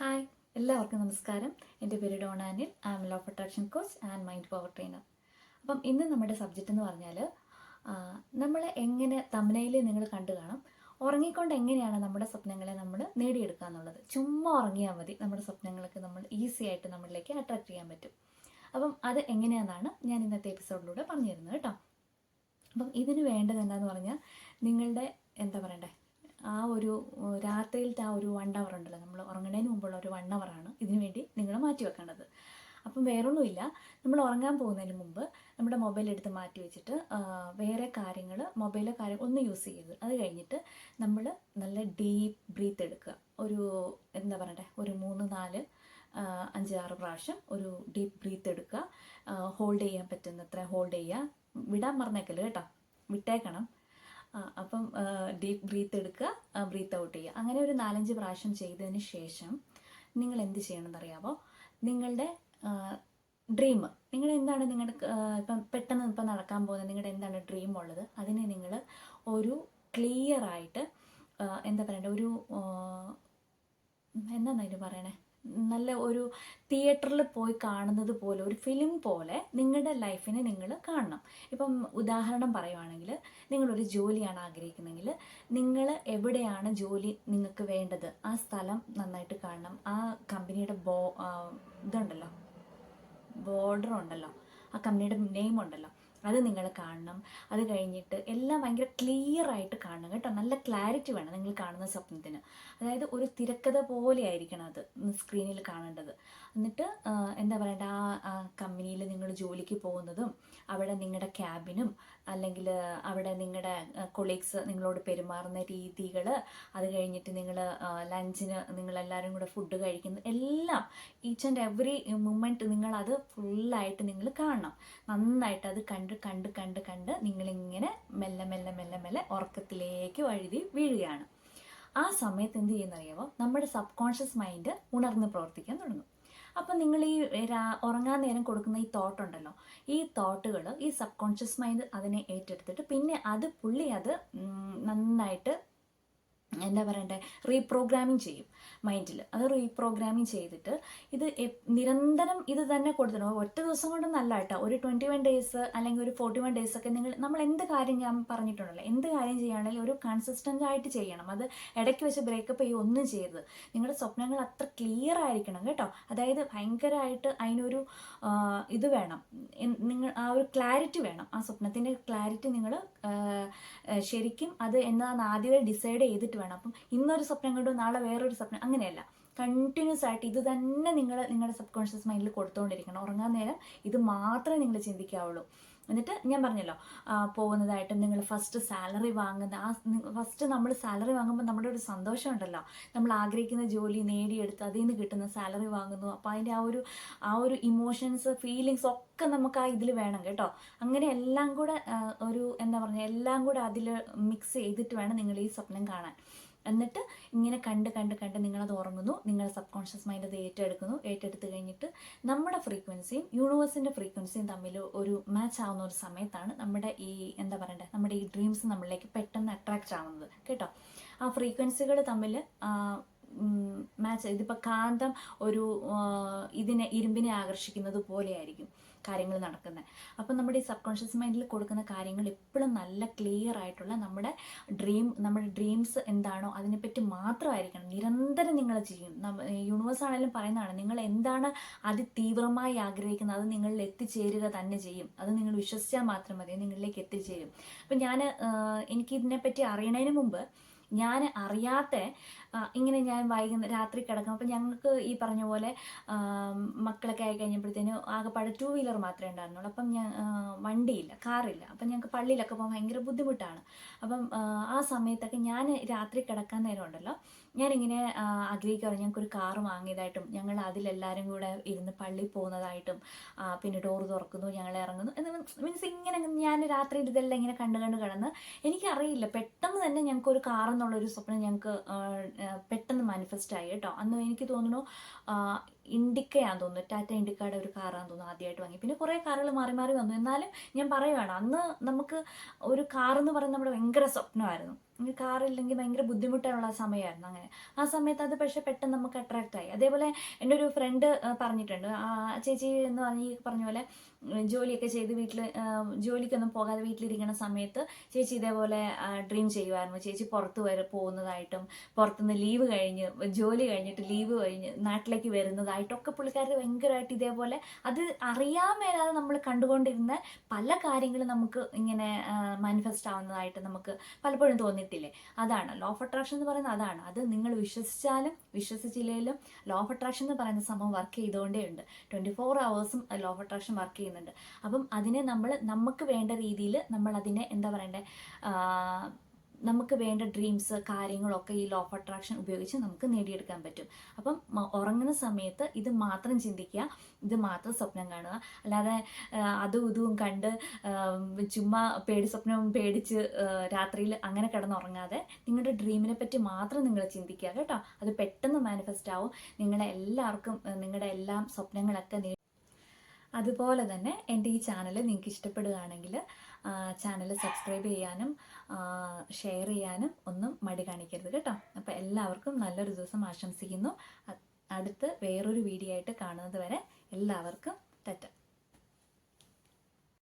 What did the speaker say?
Hi എല്ലാവർക്കും നമസ്കാരം. എന്റെ പേര് ഡോണാനിൽ I'm law protection coach and mind power trainer അപ്പം ഇന്ന് നമ്മുടെ സബ്ജക്റ്റ് എന്ന് പറഞ്ഞാൽ നമ്മൾ എങ്ങനെ തമനയിൽ നിങ്ങൾ കണ്ടു കാണും ഉറങ്ങിക്കൊണ്ട് എങ്ങനെയാണ് നമ്മുടെ സ്വപ്നങ്ങളെ നമ്മൾ നേടിയെടുക്കുക എന്നുള്ളത്. ചുമ്മാ ഉറങ്ങിയാൽ മതി നമ്മുടെ സ്വപ്നങ്ങളൊക്കെ നമ്മൾ ഈസി ആയിട്ട് നമ്മളിലേക്ക് അട്രാക്ട് ചെയ്യാൻ പറ്റും. അപ്പം അത് എങ്ങനെയാണെന്നാണ് ഞാൻ ഇന്നത്തെ എപ്പിസോഡിലൂടെ പറഞ്ഞു തരുന്നത് കേട്ടോ. അപ്പം ഇതിന് വേണ്ടത് എന്താണെന്ന് പറഞ്ഞാൽ നിങ്ങളുടെ എന്താ പറയണ്ടേ? ആ ഒരു രാത്രിയിലത്തെ ആ ഒരു വൺ അവർ ഉണ്ടല്ലോ നമ്മൾ ഉറങ്ങുന്നതിന് മുമ്പുള്ള ഒരു വൺ ആണ് ഇതിനു വേണ്ടി നിങ്ങൾ മാറ്റി വെക്കേണ്ടത്. അപ്പം വേറൊന്നുമില്ല നമ്മൾ ഉറങ്ങാൻ പോകുന്നതിന് മുമ്പ് നമ്മുടെ മൊബൈൽ എടുത്ത് മാറ്റി വെച്ചിട്ട് വേറെ കാര്യങ്ങൾ മൊബൈലിലെ കാര്യം ഒന്ന് യൂസ് ചെയ്യരുത്. അത് കഴിഞ്ഞിട്ട് നമ്മൾ നല്ല ഡീപ്പ് ബ്രീത്ത് എടുക്കുക. ഒരു എന്താ പറയണ്ടേ ഒരു മൂന്ന് നാല് അഞ്ച് ആറ് പ്രാവശ്യം ഒരു ഡീപ്പ് ബ്രീത്ത് എടുക്കുക. ഹോൾഡ് ചെയ്യാൻ പറ്റുന്നത്ര ഹോൾഡ് ചെയ്യുക. വിടാൻ മറന്നേക്കല്ലോ കേട്ടോ? വിട്ടേക്കണം. അപ്പം ഡീപ്പ് ബ്രീത്ത് എടുക്കുക ബ്രീത്ത് ഔട്ട് ചെയ്യുക. അങ്ങനെ ഒരു നാലഞ്ച് പ്രാവശ്യം ചെയ്തതിന് ശേഷം നിങ്ങൾ എന്ത് ചെയ്യണമെന്ന് അറിയാമോ നിങ്ങളുടെ ഡ്രീം നിങ്ങൾ എന്താണ് നിങ്ങളുടെ ഇപ്പം പെട്ടെന്ന് ഇപ്പം നടക്കാൻ പോകുന്നത് നിങ്ങളുടെ എന്താണ് ഡ്രീം ഉള്ളത്? അതിനെ നിങ്ങൾ ഒരു ക്ലിയർ ആയിട്ട് എന്താ പറയണ്ടേ? ഒരു എന്താണ് പറയണേ? നല്ല ഒരു തിയേറ്ററിൽ പോയി കാണുന്നത് പോലെ ഒരു ഫിലിം പോലെ നിങ്ങളുടെ ലൈഫിനെ നിങ്ങൾ കാണണം. ഇപ്പം ഉദാഹരണം പറയുവാണെങ്കിൽ നിങ്ങളൊരു ജോലിയാണ് ആഗ്രഹിക്കുന്നതെങ്കിൽ നിങ്ങൾ എവിടെയാണ് ജോലി നിങ്ങൾക്ക് വേണ്ടത്? ആ സ്ഥലം നന്നായിട്ട് കാണണം. ആ കമ്പനിയുടെ ബോ ഇതുണ്ടല്ലോ ബോർഡർ ഉണ്ടല്ലോ ആ കമ്പനിയുടെ നെയിം ഉണ്ടല്ലോ. അത് നിങ്ങൾ കാണണം. അത് കഴിഞ്ഞിട്ട് എല്ലാം ഭയങ്കര ക്ലിയർ ആയിട്ട് കാണണം കേട്ടോ. നല്ല ക്ലാരിറ്റി വേണം നിങ്ങൾ കാണുന്ന സ്വപ്നത്തിന്. അതായത് ഒരു തിരക്കഥ പോലെ ആയിരിക്കണം അത് സ്ക്രീനിൽ കാണേണ്ടത്. എന്നിട്ട് എന്താ പറയണ്ട ആ കമ്പനിയിൽ നിങ്ങൾ ജോലിക്ക് പോകുന്നതും അവിടെ നിങ്ങളുടെ ക്യാബിനും അല്ലെങ്കിൽ അവിടെ നിങ്ങളുടെ കൊളീഗ്സ് നിങ്ങളോട് പെരുമാറുന്ന രീതികൾ അത് കഴിഞ്ഞിട്ട് നിങ്ങൾ ലഞ്ചിന് നിങ്ങളെല്ലാവരും കൂടെ ഫുഡ് കഴിക്കുന്നത് എല്ലാം ഈച്ച് ആൻഡ് എവറി മൂമെന്റ് നിങ്ങളത് ഫുള്ളായിട്ട് നിങ്ങൾ കാണണം. നന്നായിട്ട് അത് കണ്ട് കണ്ട് കണ്ട് കണ്ട് നിങ്ങളിങ്ങനെ മെല്ലെ മെല്ലെ മെല്ലെ മെല്ലെ ഉറക്കത്തിലേക്ക് വഴുതി വീഴുകയാണ്. ആ സമയത്ത് എന്ത് ചെയ്യുന്നറിയാമോ നമ്മുടെ സബ് കോൺഷ്യസ് മൈൻഡ് ഉണർന്ന് പ്രവർത്തിക്കാൻ തുടങ്ങും. അപ്പം നിങ്ങൾ ഈ ഉറങ്ങാൻ നേരം കൊടുക്കുന്ന ഈ തോട്ട് ഉണ്ടല്ലോ ഈ തോട്ടുകൾ ഈ സബ് കോൺഷ്യസ് മൈൻഡ് അതിനെ ഏറ്റെടുത്തിട്ട് പിന്നെ അത് പുള്ളി അത് നന്നായിട്ട് എന്താ പറയണ്ടേ? റീപ്രോഗ്രാമിങ് ചെയ്യും മൈൻഡിൽ അത് റീപ്രോഗ്രാമിങ് ചെയ്തിട്ട് ഇത് നിരന്തരം ഇത് തന്നെ കൊടുത്തിടണം ഒറ്റ ദിവസം കൊണ്ട് നല്ല കേട്ടോ ഒരു ട്വന്റി വൺ ഡേയ്സ് അല്ലെങ്കിൽ ഒരു ഫോർട്ടി വൺ ഡേയ്സ് ഒക്കെ നിങ്ങൾ നമ്മൾ എന്ത് കാര്യം ഞാൻ പറഞ്ഞിട്ടുണ്ടല്ലോ? എന്ത് കാര്യം ചെയ്യുകയാണെങ്കിലും ഒരു കൺസിസ്റ്റന്റ് ആയിട്ട് ചെയ്യണം. അത് ഇടയ്ക്ക് വെച്ച് ബ്രേക്കപ്പ് ചെയ്യുക ഒന്നും ചെയ്യരുത്. നിങ്ങളുടെ സ്വപ്നങ്ങൾ അത്ര ക്ലിയർ ആയിരിക്കണം കേട്ടോ. അതായത് ഭയങ്കരമായിട്ട് അതിനൊരു ഇത് വേണം. നിങ്ങൾ ആ ഒരു ക്ലാരിറ്റി വേണം. ആ സ്വപ്നത്തിന്റെ ക്ലാരിറ്റി നിങ്ങൾ ശരിക്കും അത് എന്നാന്ന് ആദ്യമേ ഡിസൈഡ് ചെയ്തിട്ട് വേണം. അപ്പം ഇന്നൊരു സ്വപ്നം കണ്ടു നാളെ വേറൊരു സ്വപ്നം. അങ്ങനെയല്ല. കണ്ടിന്യൂസ് ആയിട്ട് ഇത് തന്നെ നിങ്ങൾ നിങ്ങളുടെ സബ് കോൺഷ്യസ് മൈൻഡിൽ കൊടുത്തുകൊണ്ടിരിക്കണം ഉറങ്ങാൻ നേരം ഇത് മാത്രമേ നിങ്ങൾ ചിന്തിക്കാവുള്ളൂ. എന്നിട്ട് ഞാൻ പറഞ്ഞല്ലോ പോകുന്നതായിട്ടും നിങ്ങൾ ഫസ്റ്റ് സാലറി വാങ്ങുന്ന ആ ഫസ്റ്റ് നമ്മൾ സാലറി വാങ്ങുമ്പോൾ നമ്മുടെ ഒരു സന്തോഷം ഉണ്ടല്ലോ നമ്മൾ ആഗ്രഹിക്കുന്ന ജോലി നേടിയെടുത്ത് അതിൽ നിന്ന് കിട്ടുന്ന സാലറി വാങ്ങുന്നു. അപ്പോൾ അതിന്റെ ആ ഒരു ആ ഒരു ഇമോഷൻസ് ഫീലിങ്സ് ഒക്കെ നമുക്ക് ആ ഇതിൽ വേണം കേട്ടോ. അങ്ങനെ എല്ലാം കൂടെ ഒരു എന്താ പറയുക എല്ലാം കൂടെ അതിൽ മിക്സ് ചെയ്തിട്ട് വേണം നിങ്ങൾ ഈ സ്വപ്നം കാണാൻ. എന്നിട്ട് ഇങ്ങനെ കണ്ട് കണ്ട് കണ്ട് നിങ്ങളത് ഉറങ്ങുന്നു. നിങ്ങളുടെ സബ് കോൺഷ്യസ് മൈൻഡ് അത് ഏറ്റെടുക്കുന്നു. ഏറ്റെടുത്ത് കഴിഞ്ഞിട്ട് നമ്മുടെ ഫ്രീക്വൻസിയും യൂണിവേഴ്സിന്റെ ഫ്രീക്വൻസിയും തമ്മിൽ ഒരു മാച്ച് ആവുന്ന ഒരു സമയത്താണ് നമ്മുടെ ഈ എന്താ പറയണ്ടേ? നമ്മുടെ ഈ ഡ്രീംസ് നമ്മളിലേക്ക് പെട്ടെന്ന് അട്രാക്റ്റ് ആവുന്നത്. കേട്ടോ? ആ ഫ്രീക്വൻസികൾ തമ്മിൽ മാച്ച് ഇതിപ്പോൾ കാന്തം ഒരു ഇതിനെ ഇരുമ്പിനെ ആകർഷിക്കുന്നത് പോലെയായിരിക്കും കാര്യങ്ങൾ നടക്കുന്നത് അപ്പം നമ്മുടെ ഈ സബ് കോൺഷ്യസ് മൈൻഡിൽ കൊടുക്കുന്ന കാര്യങ്ങൾ എപ്പോഴും നല്ല ക്ലിയർ ആയിട്ടുള്ള നമ്മുടെ ഡ്രീം നമ്മുടെ ഡ്രീംസ് എന്താണോ അതിനെപ്പറ്റി മാത്രമായിരിക്കണം. നിരന്തരം നിങ്ങൾ ചെയ്യും. യൂണിവേഴ്സ് ആണെങ്കിലും പറയുന്നതാണ് നിങ്ങൾ എന്താണ് അതിതീവ്രമായി ആഗ്രഹിക്കുന്നത്? അത് നിങ്ങളിൽ എത്തിച്ചേരുക തന്നെ ചെയ്യും. അത് നിങ്ങൾ വിശ്വസിച്ചാൽ മാത്രം മതി നിങ്ങളിലേക്ക് എത്തിച്ചേരും. അപ്പം ഞാൻ എനിക്ക് ഇതിനെപ്പറ്റി അറിയണതിന് മുമ്പ് ഞാൻ അറിയാത്ത ഇങ്ങനെ ഞാൻ വൈകുന്ന രാത്രി കിടക്കും. അപ്പം ഞങ്ങൾക്ക് ഈ പറഞ്ഞ പോലെ മക്കളൊക്കെ ആയി കഴിഞ്ഞപ്പോഴത്തേന് ആകെപ്പാടെ ടൂ വീലർ മാത്രമേ ഉണ്ടായിരുന്നുള്ളൂ. അപ്പം ഞാൻ വണ്ടിയില്ല കാറില്ല. അപ്പം ഞങ്ങൾക്ക് പള്ളിയിലൊക്കെ പോകാൻ ഭയങ്കര ബുദ്ധിമുട്ടാണ്. അപ്പം ആ, സമയത്തൊക്കെ ഞാൻ രാത്രി കിടക്കാൻ നേരം ഉണ്ടല്ലോ. ഞാനിങ്ങനെ ആഗ്രഹിക്കാറ് ഞങ്ങൾക്കൊരു കാർ വാങ്ങിയതായിട്ടും ഞങ്ങൾ അതിലെല്ലാവരും കൂടെ ഇരുന്ന് പള്ളിയിൽ പോകുന്നതായിട്ടും പിന്നെ ഡോർ തുറക്കുന്നു ഞങ്ങൾ ഇറങ്ങുന്നു. എന്ന് മീൻസ് ഇങ്ങനെ ഞാൻ രാത്രി ഇതെല്ലാം ഇങ്ങനെ കണ്ടു കണ്ട് കിടന്ന് എനിക്കറിയില്ല. പെട്ടെന്ന് തന്നെ ഞങ്ങൾക്കൊരു കാർ എന്നുള്ളൊരു സ്വപ്നം ഞങ്ങൾക്ക് പെട്ടെന്ന് മാനിഫെസ്റ്റ് ആയി കേട്ടോ. അന്ന് എനിക്ക് തോന്നുന്നു ആ, ഇൻഡിക്കയാന്ന് തോന്നുന്നു. ടാറ്റ ഇൻഡിക്കയുടെ ഒരു കാറാന്ന് തോന്നുന്നു ആദ്യമായിട്ട് വാങ്ങി. പിന്നെ കുറേ കാറുകൾ മാറി മാറി വന്നു. എന്നാലും ഞാൻ പറയുവാണ് അന്ന് നമുക്ക് ഒരു കാർ എന്ന് പറയുന്നത് നമ്മുടെ ഭയങ്കര സ്വപ്നമായിരുന്നു. കാറില്ലെങ്കിൽ ഭയങ്കര ബുദ്ധിമുട്ടുള്ള സമയമായിരുന്നു അങ്ങനെ. ആ സമയത്ത് അത് പക്ഷേ പെട്ടെന്ന് നമുക്ക് അട്രാക്റ്റ് ആയി. അതേപോലെ എന്റെ ഒരു ഫ്രണ്ട് പറഞ്ഞിട്ടുണ്ട്. ആ ചേച്ചി എന്ന് പറഞ്ഞ് പറഞ്ഞ പോലെ ജോലിയൊക്കെ ചെയ്ത് വീട്ടിൽ ജോലിക്കൊന്നും പോകാതെ വീട്ടിലിരിക്കുന്ന സമയത്ത് ചേച്ചി ഇതേപോലെ ഡ്രീം ചെയ്യുമായിരുന്നു ചേച്ചി പുറത്ത് വരെ പോകുന്നതായിട്ടും പുറത്തുനിന്ന് ലീവ് കഴിഞ്ഞ് ജോലി കഴിഞ്ഞിട്ട് ലീവ് കഴിഞ്ഞ് നാട്ടിലേക്ക് വരുന്നതായിട്ടൊക്കെ പുള്ളിക്കാരി ഭയങ്കരമായിട്ട് ഇതേപോലെ അത് അറിയാൻ മേലാതെ നമ്മൾ കണ്ടുകൊണ്ടിരുന്ന പല കാര്യങ്ങളും നമുക്ക് ഇങ്ങനെ മാനിഫെസ്റ്റ് ആവുന്നതായിട്ട് നമുക്ക് പലപ്പോഴും തോന്നിയിട്ടില്ലേ? അതാണ്. ലോ ഓഫ് അട്രാക്ഷൻ എന്ന് പറയുന്നത് അതാണ്. അത് നിങ്ങൾ വിശ്വസിച്ചാലും വിശ്വസിച്ചില്ലെങ്കിലും ലോ ഓഫ് അട്രാക്ഷൻ എന്ന് പറയുന്ന സംഭവം വർക്ക് ചെയ്തുകൊണ്ടേ ഉണ്ട്. ട്വന്റി ഫോർ അവേഴ്സും ലോ ഓഫ് അട്രാക്ഷൻ വർക്ക് ചെയ്യുന്നുണ്ട്. അപ്പം അതിനെ നമ്മൾ നമുക്ക് വേണ്ട രീതിയിൽ നമ്മൾ അതിനെ എന്താ പറയണ്ടേ നമുക്ക് വേണ്ട ഡ്രീംസ് കാര്യങ്ങളൊക്കെ ഈ ലോ ഓഫ് അട്രാക്ഷൻ ഉപയോഗിച്ച് നമുക്ക് നേടിയെടുക്കാൻ പറ്റും. അപ്പം ഉറങ്ങുന്ന സമയത്ത് ഇത് മാത്രം ചിന്തിക്കുക ഇത് മാത്രം സ്വപ്നം കാണുക. അല്ലാതെ അതും ഇതും കണ്ട് ചുമ്മാ പേടി സ്വപ്നം പേടിച്ച് രാത്രിയിൽ അങ്ങനെ കിടന്നുറങ്ങാതെ നിങ്ങളുടെ ഡ്രീമിനെ പറ്റി മാത്രം നിങ്ങൾ ചിന്തിക്കുക കേട്ടോ. അത് പെട്ടെന്ന് മാനിഫെസ്റ്റ് ആവും. നിങ്ങളെ എല്ലാവർക്കും നിങ്ങളുടെ എല്ലാം സ്വപ്നങ്ങളൊക്കെ അതുപോലെ തന്നെ എന്റെ ഈ ചാനൽ നിങ്ങൾക്ക് ഇഷ്ടപ്പെടുകയാണെങ്കിൽ ചാനൽ സബ്സ്ക്രൈബ് ചെയ്യാനും ഷെയർ ചെയ്യാനും ഒന്നും മടി കാണിക്കരുത് കേട്ടോ. അപ്പോൾ എല്ലാവർക്കും നല്ലൊരു ദിവസം ആശംസിക്കുന്നു. അടുത്ത് വേറൊരു വീഡിയോ ആയിട്ട് കാണുന്നത് വരെ എല്ലാവർക്കും